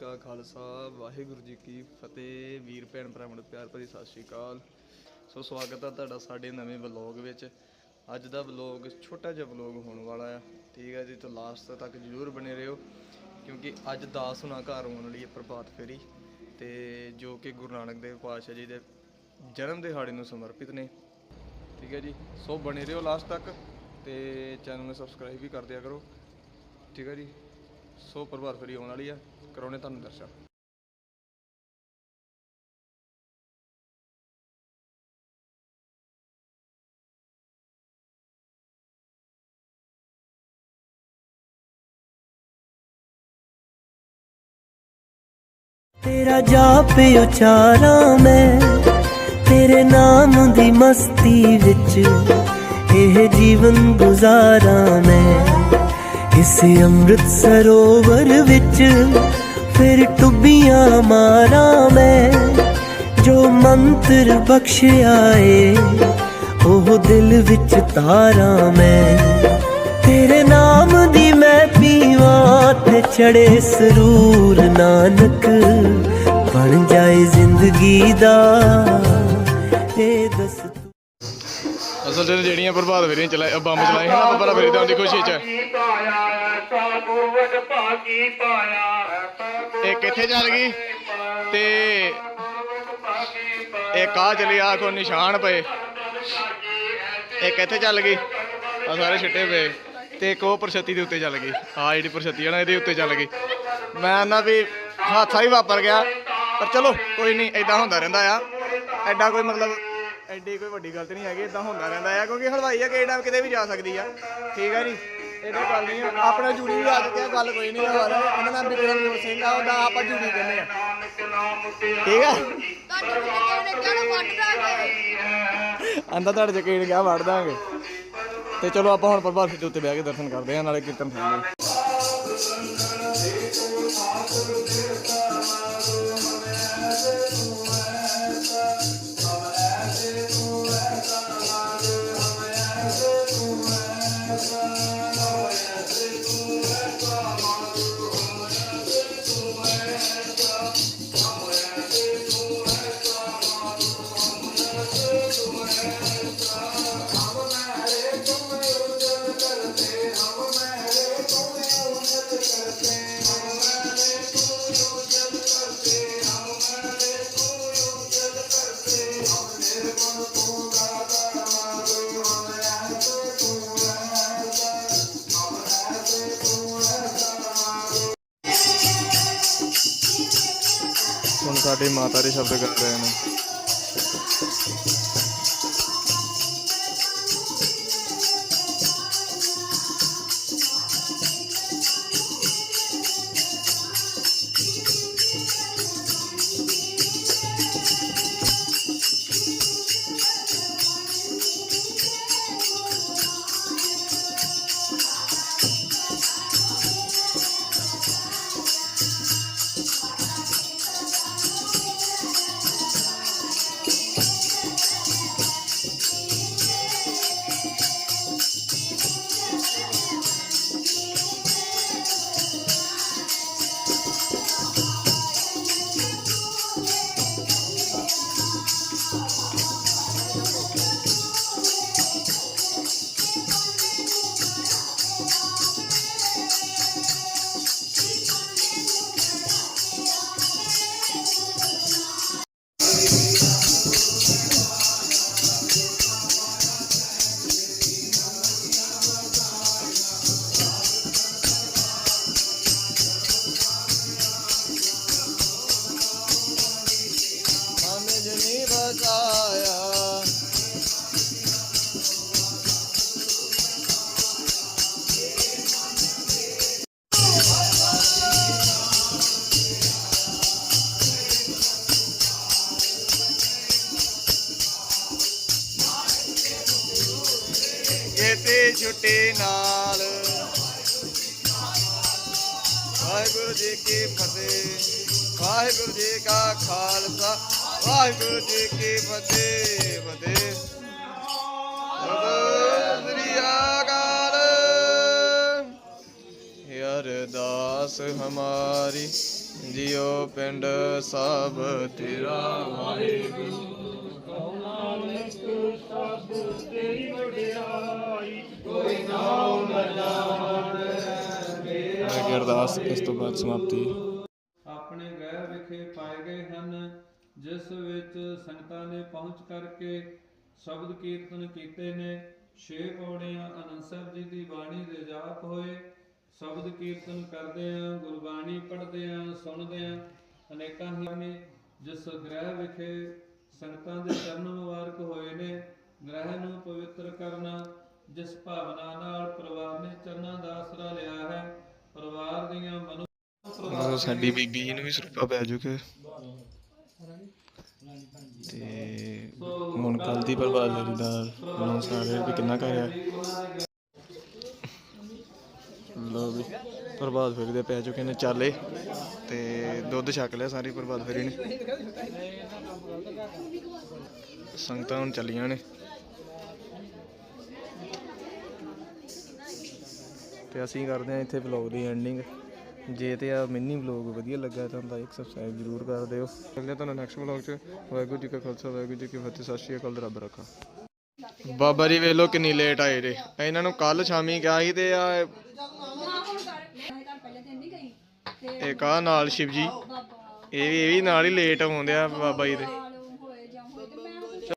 ਕਾ ਖਾਲਸਾ, ਵਾਹਿਗੁਰੂ ਜੀ ਕੀ ਫਤਿਹ। ਵੀਰ, ਭੈਣ ਭਰਾਵਾਂ ਨੂੰ ਪਿਆਰ ਭਰੀ ਸਤਿ ਸ਼੍ਰੀ ਅਕਾਲ। ਸੋ ਸਵਾਗਤ ਹੈ ਤੁਹਾਡਾ ਸਾਡੇ ਨਵੇਂ ਵਲੌਗ ਵਿੱਚ। ਅੱਜ ਦਾ ਵਲੌਗ ਛੋਟਾ ਜਿਹਾ ਵਲੌਗ ਹੋਣ ਵਾਲਾ ਆ। ਠੀਕ ਹੈ ਜੀ, ਤਾਂ ਲਾਸਟ ਤੱਕ ਜਰੂਰ ਬਣੇ ਰਹੋ, ਕਿਉਂਕਿ ਅੱਜ ਦਾਸ ਹੁਣਾ ਘਰ ਆਉਣ ਵਾਲੀ ਹੈ ਪ੍ਰਭਾਤ ਫੇਰੀ। ਤੇ ਜੋ ਕਿ ਗੁਰੂ ਨਾਨਕ ਦੇਵ ਪਾਤਸ਼ਾਹ ਜੀ ਦੇ ਜਨਮ ਦਿਹਾੜੇ ਨੂੰ ਸਮਰਪਿਤ ਨੇ। ਠੀਕ ਹੈ ਜੀ, ਸੋ ਬਣੇ ਰਹੋ ਲਾਸਟ ਤੱਕ, ਤੇ ਚੈਨਲ ਨੂੰ ਸਬਸਕ੍ਰਾਈਬ ਵੀ ਕਰ ਦਿਆ ਕਰੋ। ਠੀਕ ਹੈ ਜੀ ਸੋ ਪ੍ਰਭਾਤ ਫੇਰੀ ਆਉਣ ਵਾਲੀ ਆ। ਕਰਾਉਣੇ ਤੁਹਾਨੂੰ ਦਰਸ਼ਨ। ਤੇਰਾ ਜਾਪ ਉਚਾਰਾਂ ਮੈਂ, ਤੇਰੇ ਨਾਮ ਦੀ ਮਸਤੀ ਵਿੱਚ ਇਹ ਜੀਵਨ ਗੁਜ਼ਾਰਾਂ ਮੈਂ। ਇਸ ਅੰਮ੍ਰਿਤ ਸਰੋਵਰ ਵਿੱਚ ਫਿਰ ਟੁੱਬੀਆਂ ਮਾਰਾਂ ਮੈਂ, ਜੋ ਮੰਤਰ ਬਖਸ਼ਿਆ ਏ ਉਹ ਦਿਲ ਵਿੱਚ ਤਾਰਾਂ ਮੈਂ। ਤੇਰੇ ਨਾਮ ਦੀ ਮੈਂ ਪੀਵਾਂ ਤੇ ਚੜੇ ਸਰੂਰ ਨਾਨਕ, ਬਣ ਜਾਏ ਜ਼ਿੰਦਗੀ ਦਾ, ਇਹ ਦੱਸ ਅਸਲ 'ਚ ਜਿਹੜੀਆਂ ਪ੍ਰਭਾਤ ਫੇਰੀਆਂ ਚਲਾਏ ਬੰਬ ਚਲਾਏ ਹਨ ਪ੍ਰਭਾਤ ਫੇਰੀ ਦਾ ਦੀ ਖੁਸ਼ੀ 'ਚ। ਇਹ ਕਿੱਥੇ ਚੱਲ ਗਈ ਤੇ ਇਹ ਕਾ ਚਲੀ ਆ ਕੋ ਨਿਸ਼ਾਨ ਪਏ। ਇਹ ਕਿੱਥੇ ਚੱਲ ਗਈ? ਆ ਸਾਰੇ ਛਿੱਟੇ ਪਏ। ਤੇ ਇੱਕ ਉਹ ਪ੍ਰਸ਼ਤੀ ਦੇ ਉੱਤੇ ਚੱਲ ਗਈ। ਆ ਜਿਹੜੀ ਪ੍ਰਸ਼ਤੀ ਹੈ ਨਾ ਇਹਦੇ ਉੱਤੇ ਚੱਲ ਗਈ। ਮੈਂ ਨਾ ਵੀ ਹਾਦਸਾ ਹੀ ਵਾਪਰ ਗਿਆ। ਪਰ ਚਲੋ ਕੋਈ ਨਹੀਂ ਐਦਾਂ ਹੁੰਦਾ ਰਹਿੰਦਾ ਆ। ਐਡਾ ਕੋਈ ਮਤਲਬ ਐਡੀ ਕੋਈ ਵੱਡੀ ਗੱਲ ਤੇ ਨਹੀਂ ਹੈਗੀ ਇਦਾਂ ਹੁੰਦਾ ਰਹਿੰਦਾ ਆ ਕਿਉਂਕਿ ਹਲਵਾਈ ਆ ਕਿਹੜਾ ਕਿਤੇ ਵੀ ਜਾ ਸਕਦੀ ਆ। ਠੀਕ ਆ ਜੀ? ਇਹਦਾ ਗੱਲ ਨਹੀਂ ਆ। ਆਪਣਾ ਜੂੜੀ ਵੀ ਆ ਚੁੱਕਿਆ ਗੱਲ ਕੋਈ ਨਹੀਂ ਹੋਰ ਇਹਨਾਂ ਦਾ ਬਿਕਰਮ ਸਿੰਘ ਆ ਉਹਦਾ ਆਪਾਂ ਜੂੜੀ ਕਹਿੰਦੇ ਆ। ਠੀਕ ਆ? ਆਂਦਾ ਤੁਹਾਡੇ ਕੀੜ ਗਿਆ ਵੜ ਦਾਂਗੇ। ਤੇ ਚਲੋ ਆਪਾਂ ਹੁਣ ਫੇਰੀ ਦੇ ਉੱਤੇ ਬਹਿ ਕੇ ਦਰਸ਼ਨ ਕਰਦੇ ਹਾਂ ਨਾਲੇ ਕੀਰਤਨ ਸੁਣਾਂਗੇ ਹੁਣ ਸਾਡੇ ਮਾਤਾ ਦੇ ਸ਼ਬਦ ਕਰ ਰਹੇ ਨੇ। ਛੁੱਟੀ ਨਾਲ। ਵਾਹਿਗੁਰੂ ਜੀ ਕੀ ਫਤਿਹ, ਵਾਹਿਗੁਰੂ ਜੀ ਕਾ ਖਾਲਸਾ, ਵਾਹਿਗੁਰੂ ਜੀ ਕੀ ਫਤਿਹ ਫਤਿਹ। ਅਰਦਾਸ ਹਮਾਰੀ, ਜਿਉ ਪਿੰਡ ਸਭ ਤੇਰਾ। ਤੇਰੀ ਵਡਿਆਈ। ਵਾਹਿਗੁਰੂ ਅਰਦਾਸ ਇਸ ਤੋਂ ਬਾਅਦ ਸਮਾਪਤੀ। ਆਪਣੇ ਗ੍ਰਹਿ ਵਿਖੇ ਪਾਏ ਗਏ ਹਨ ਜਿਸ ਵਿੱਚ ਸੰਗਤਾਂ ਨੇ ਪਹੁੰਚ ਕਰਕੇ ਸ਼ਬਦ ਕੀਰਤਨ ਕੀਤੇ ਨੇ। ਛੇ ਪੌੜੀਆਂ ਅਨੰਦ ਸਾਹਿਬ ਜੀ ਦੀ ਬਾਣੀ ਦੇ ਜਾਪ ਹੋਏ। ਸ਼ਬਦ ਕੀਰਤਨ ਕਰਦੇ ਆ ਗੁਰਬਾਣੀ ਪੜ੍ਹਦੇ ਆ ਸੁਣਦੇ ਆ ਅਨੇਕਾਂ ਹੀ ਨੇ ਜਿਸ ਗ੍ਰਹਿ ਵਿਖੇ ਸੰਗਤਾਂ ਦੇ ਚਰਨ ਮੁਬਾਰਕ ਹੋਏ ਨੇ। ਗ੍ਰਹਿ ਨੂੰ ਪਵਿੱਤਰ ਕਰਨਾ, ਜਿਸ ਭਾਵਨਾ ਨਾਲ ਪਰਿਵਾਰ ਨੇ ਚਰਨਾਂ ਦਾ ਆਸਰਾ ਲਿਆ ਹੈ, ਪਰਿਵਾਰ ਦੀਆਂ ਮਨੋ ਉਹ ਸਾਡੀ ਬੀਬੀ ਜੀ ਨੂੰ ਵੀ ਸਰੂਪਾ ਪੈ ਚੁੱਕਿਆ ਤੇ ਹੁਣ ਕੱਲ ਦੀ ਪ੍ਰਭਾਤ ਦਾ ਹੁਣ ਸਾਰੇ ਵੀ ਕਿੰਨਾ ਕਰਿਆ ਲੋ ਵੀ ਪ੍ਰਭਾਤ ਫੇਰੀ ਦੇ ਪੈ ਚੁੱਕੇ ਨੇ ਚਾਲੇ ਤੇ ਦੁੱਧ ਛਕ ਲਿਆ ਸਾਰੀ ਪ੍ਰਭਾਤ ਫੇਰੀ ਨੇ। ਸੰਗਤਾਂ ਹੁਣ ਚੱਲੀਆਂ ਨੇ। ਤੇ ਅਸੀਂ ਕਰਦੇ ਹਾਂ ਇੱਥੇ ਵਲੌਗ ਦੀ ਐਂਡਿੰਗ ਜੇ ਤੇ ਆ ਮਿੰਨੀ ਵਲੌਗ ਵਧੀਆ ਲੱਗਾ ਤਾਂ ਲਾਈਕ ਸਬਸਕ੍ਰਾਈਬ ਜਰੂਰ ਕਰ ਦਿਓ। ਅਗਲੇ ਤੁਹਾਨੂੰ ਨੈਕਸਟ ਵਲੌਗ 'ਚ। ਵਾਹਿਗੁਰੂ ਜੀ ਕਾ ਖਾਲਸਾ, ਵਾਹਿਗੁਰੂ ਜੀ ਕੀ ਫਤਿਹ। ਸਤਿ ਸ਼੍ਰੀ ਅਕਾਲ, ਰੱਬ ਰੱਖਾ। ਬਾਬਾ ਜੀ ਵੇਖ ਲਓ ਕਿੰਨੀ ਲੇਟ ਆਏ ਜੇ। ਇਹਨਾਂ ਨੂੰ ਕੱਲ ਸ਼ਾਮੀ ਕਿਹਾ ਸੀ ਤੇ ਆ ਇਹ ਆ ਨਾਲ ਸ਼ਿਵ ਜੀ ਇਹ ਵੀ ਇਹ ਵੀ ਨਾਲ ਹੀ ਲੇਟ ਆਉਂਦੇ ਆ ਬਾਬਾ ਜੀ ਦੇ।